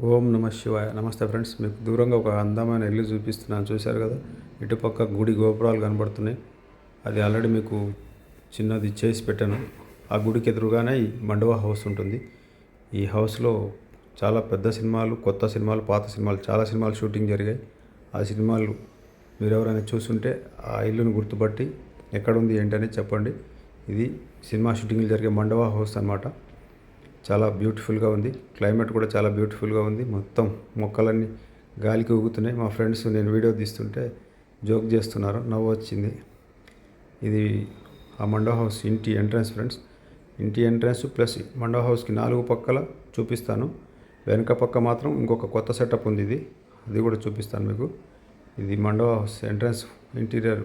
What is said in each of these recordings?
ఓం నమ శివాయ. నమస్తే ఫ్రెండ్స్ మీకు దూరంగా ఒక అందమైన ఇల్లు చూపిస్తున్నాను. చూశారు కదా? ఇటుపక్క గుడి గోపురాలు కనబడుతున్నాయి. అది ఆల్రెడీ మీకు చిన్నది చేసి పెట్టాను. ఆ గుడికి ఎదురుగానే ఈ మండవ హౌస్ ఉంటుంది. ఈ హౌస్లో చాలా పెద్ద సినిమాలు కొత్త సినిమాలు పాత సినిమాలు చాలా సినిమాలు షూటింగ్ జరిగాయి. ఆ సినిమాలు మీరు ఎవరైనా చూస్తుంటే ఆ ఇల్లును గుర్తుపట్టి ఎక్కడుంది ఏంటని చెప్పండి. ఇది సినిమా షూటింగ్లు జరిగే మండవ హౌస్ అన్నమాట. చాలా బ్యూటిఫుల్గా ఉంది. క్లైమేట్ కూడా చాలా బ్యూటిఫుల్గా ఉంది. మొత్తం మొక్కలన్నీ గాలికి ఊగుతున్నాయి. మా ఫ్రెండ్స్ నేను వీడియో తీస్తుంటే జోక్ చేస్తున్నారు. నవ్వు వచ్చింది. ఇది ఆ మండో హౌస్ ఇంటి ఎంట్రన్స్ ఫ్రెండ్స్ ఇంటి ఎంట్రన్స్ ప్లస్ మండో హౌస్కి నాలుగు పక్కల చూపిస్తాను. వెనక పక్క మాత్రం ఇంకొక కొత్త సెటప్ ఉంది ఇది. అది కూడా చూపిస్తాను మీకు. ఇది Mandava house entrance interior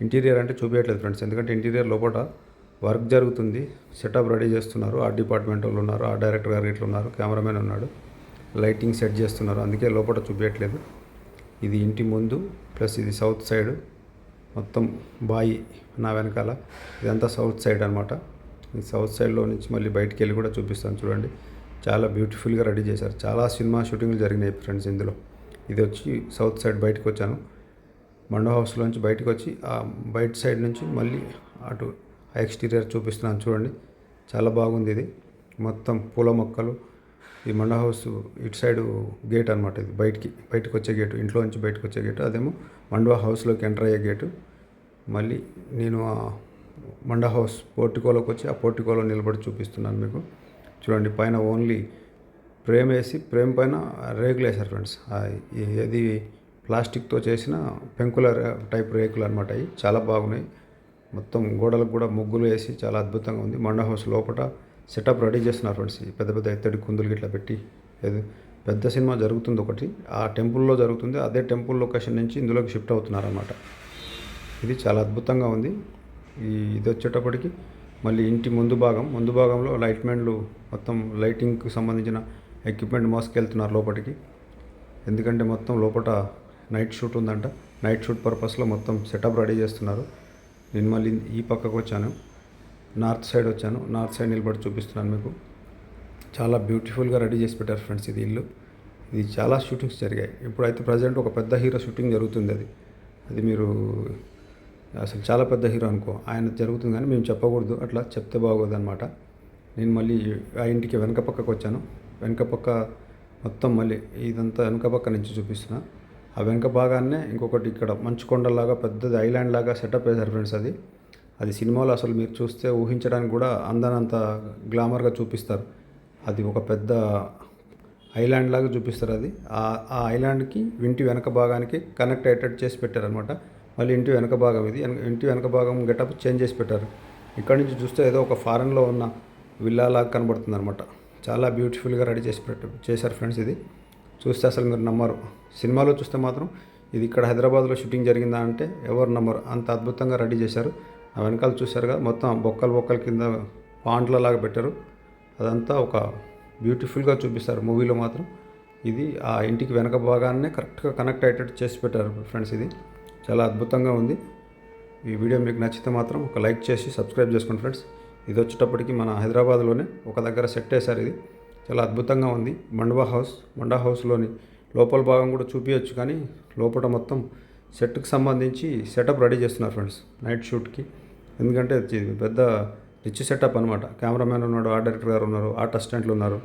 interior అంటే చూపించట్లేదు ఫ్రెండ్స్ ఎందుకంటే ఇంటీరియర్ లోపల వర్క్ జరుగుతుంది. సెటప్ రెడీ చేస్తున్నారు. ఆ డిపార్ట్మెంట్ వాళ్ళు ఉన్నారు. ఆ డైరెక్టర్ గారు ఇట్లా ఉన్నారు. కెమెరామెన్ ఉన్నాడు. లైటింగ్ సెట్ చేస్తున్నారు. అందుకే లోపల చూపించట్లేదు. ఇది ఇంటి ముందు ప్లస్ ఇది సౌత్ సైడ్. మొత్తం బాయి నా వెనకాల. ఇదంతా సౌత్ సైడ్ అనమాట ఈ సౌత్ సైడ్లో నుంచి మళ్ళీ బయటికి వెళ్ళి కూడా చూపిస్తాను చూడండి. చాలా బ్యూటిఫుల్గా రెడీ చేశారు. చాలా సినిమా షూటింగ్లు జరిగినాయి ఫ్రెండ్స్ ఇందులో. ఇది వచ్చి సౌత్ సైడ్ బయటకు వచ్చాను. మండో హౌస్లోంచి బయటకు వచ్చి ఆ బయట సైడ్ నుంచి మళ్ళీ అటు ఎక్స్టీరియర్ చూపిస్తున్నాను చూడండి. చాలా బాగుంది ఇది. మొత్తం పూల మొక్కలు. ఈ మండ హౌస్ ఇటు సైడ్ గేట్ అనమాట ఇది. బయటికి బయటకు వచ్చే గేటు ఇంట్లో నుంచి బయటకు వచ్చే గేటు అదేమో మండవ హౌస్లోకి ఎంటర్ అయ్యే గేటు మళ్ళీ నేను ఆ మండ హౌస్ పోర్టికోలోకి వచ్చి ఆ పోర్టికోలో నిలబడి చూపిస్తున్నాను మీకు. చూడండి పైన ఓన్లీ ఫ్రేమ్ వేసి ఫ్రేమ్ పైన రేకులు వేశారు ఫ్రెండ్స్ ఇది ప్లాస్టిక్తో చేసిన పెంకుల టైప్ రేకులు అనమాట అవి. చాలా బాగున్నాయి. మొత్తం గోడలకు కూడా ముగ్గులు వేసి చాలా అద్భుతంగా ఉంది. మండ హౌస్ లోపల సెటప్ రెడీ చేస్తున్నారు ఫ్రెండ్స్. ఈ పెద్ద పెద్ద ఎత్తడి కుందులు ఇట్లా పెట్టి పెద్ద సినిమా జరుగుతుంది ఒకటి. ఆ టెంపుల్లో జరుగుతుంది. అదే టెంపుల్ లొకేషన్ నుంచి ఇందులోకి షిఫ్ట్ అవుతున్నారన్నమాట. ఇది చాలా అద్భుతంగా ఉంది. ఈ ఇది వచ్చేటప్పటికి మళ్ళీ ఇంటి ముందు భాగం. ముందు భాగంలో లైట్ మ్యాన్లు మొత్తం లైటింగ్కి సంబంధించిన ఎక్విప్మెంట్ మోసుకెళ్తున్నారు లోపలికి ఎందుకంటే మొత్తం లోపల నైట్ షూట్ ఉందంట. నైట్ షూట్ పర్పస్లో మొత్తం సెటప్ రెడీ చేస్తున్నారు. నేను మళ్ళీ ఈ పక్కకు వచ్చాను. నార్త్ సైడ్ వచ్చాను. నార్త్ సైడ్ నిలబడి చూపిస్తున్నాను మీకు. చాలా బ్యూటిఫుల్గా రెడీ చేసి పెట్టారు ఫ్రెండ్స్ ఇది ఇల్లు. ఇది చాలా షూటింగ్స్ జరిగాయి. ఇప్పుడైతే ప్రజెంట్ ఒక పెద్ద హీరో షూటింగ్ జరుగుతుంది అది. అది మీరు అసలు చాలా పెద్ద హీరో అనుకో. ఆయన జరుగుతుంది కానీ మేము చెప్పకూడదు. అట్లా చెప్తే బాగోదు అనమాట నేను మళ్ళీ ఆ ఇంటికి వెనక పక్కకు వచ్చాను. వెనక పక్క మొత్తం మళ్ళీ ఇదంతా వెనక పక్క నుంచి చూపిస్తున్నా. ఆ వెనక భాగాన్నే ఇంకొకటి ఇక్కడ మంచుకొండలాగా పెద్దది ఐలాండ్ లాగా సెటప్ వేశారు ఫ్రెండ్స్ అది. అది సినిమాలో అసలు మీరు చూస్తే ఊహించడానికి కూడా అందనంత గ్లామర్గా చూపిస్తారు. అది ఒక పెద్ద ఐలాండ్ లాగా చూపిస్తారు అది. ఆ ఐలాండ్కి ఇంటి వెనక భాగానికి కనెక్ట్ అయ్యేటట్టు చేసి పెట్టారనమాట మళ్ళీ ఇంటి వెనక భాగం ఇది. ఇంటి వెనక భాగం గెటప్ చేంజ్ చేసి పెట్టారు. ఇక్కడ నుంచి చూస్తే ఏదో ఒక ఫారెన్లో ఉన్న విల్లా లాగా కనబడుతుంది అనమాట చాలా బ్యూటిఫుల్గా రెడీ చేసి పెట్ట చేశారు ఫ్రెండ్స్ ఇది. చూస్తే అసలు మీరు నమ్మరు. సినిమాలో చూస్తే మాత్రం ఇది ఇక్కడ హైదరాబాద్లో షూటింగ్ జరిగిందా అంటే ఎవరు నమ్మరు. అంత అద్భుతంగా రెడీ చేశారు. ఆ వెనకాల చూశారుగా మొత్తం బొక్కలు బొక్కల కింద పాండ్లలాగా పెట్టారు. అదంతా ఒక బ్యూటిఫుల్గా చూపిస్తారు మూవీలో మాత్రం. ఇది ఆ ఇంటికి వెనక భాగాన్నే కరెక్ట్గా కనెక్ట్ అయ్యేటట్టు చేసి పెట్టారు ఫ్రెండ్స్ ఇది. చాలా అద్భుతంగా ఉంది. ఈ వీడియో మీకు నచ్చితే మాత్రం ఒక లైక్ చేసి సబ్స్క్రైబ్ చేసుకోండి ఫ్రెండ్స్. ఇది వచ్చేటప్పటికి మన హైదరాబాద్లోనే ఒక దగ్గర సెట్ వేశారు ఇది. చాలా అద్భుతంగా ఉంది. మండవా హౌస్ మండా హౌస్లోని లోపల భాగం కూడా చూపించచ్చు కానీ లోపల మొత్తం సెట్కి సంబంధించి సెటప్ రెడీ చేస్తున్నారు ఫ్రెండ్స్ నైట్ షూట్కి. ఎందుకంటే పెద్ద రిచ్ సెటప్ అనమాట కెమెరామ్యాన్ ఉన్నాడు ఆర్ట్ డైరెక్టర్ గారు ఉన్నారు ఆర్ట్ అసిస్టెంట్లు ఉన్నారు.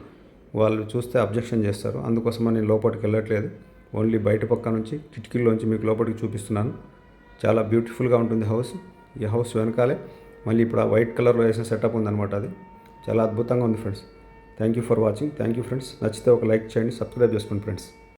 వాళ్ళు చూస్తే అబ్జెక్షన్ చేస్తారు. అందుకోసమని నేను లోపలికి వెళ్ళట్లేదు. ఓన్లీ బయట పక్క నుంచి కిటికీల్లోంచి మీకు లోపలికి చూపిస్తున్నాను. చాలా బ్యూటిఫుల్గా ఉంటుంది హౌస్. ఈ హౌస్ వెనకాలే. మళ్ళీ ఇప్పుడు ఆ వైట్ కలర్లో వేసిన సెటప్ ఉందన్నమాట అది. చాలా అద్భుతంగా ఉంది friends. Thank you for watching thank you friends నచ్చితే ఒక లైక్ చేయండి. సబ్స్క్రైబ్ చేసుకోండి ఫ్రెండ్స్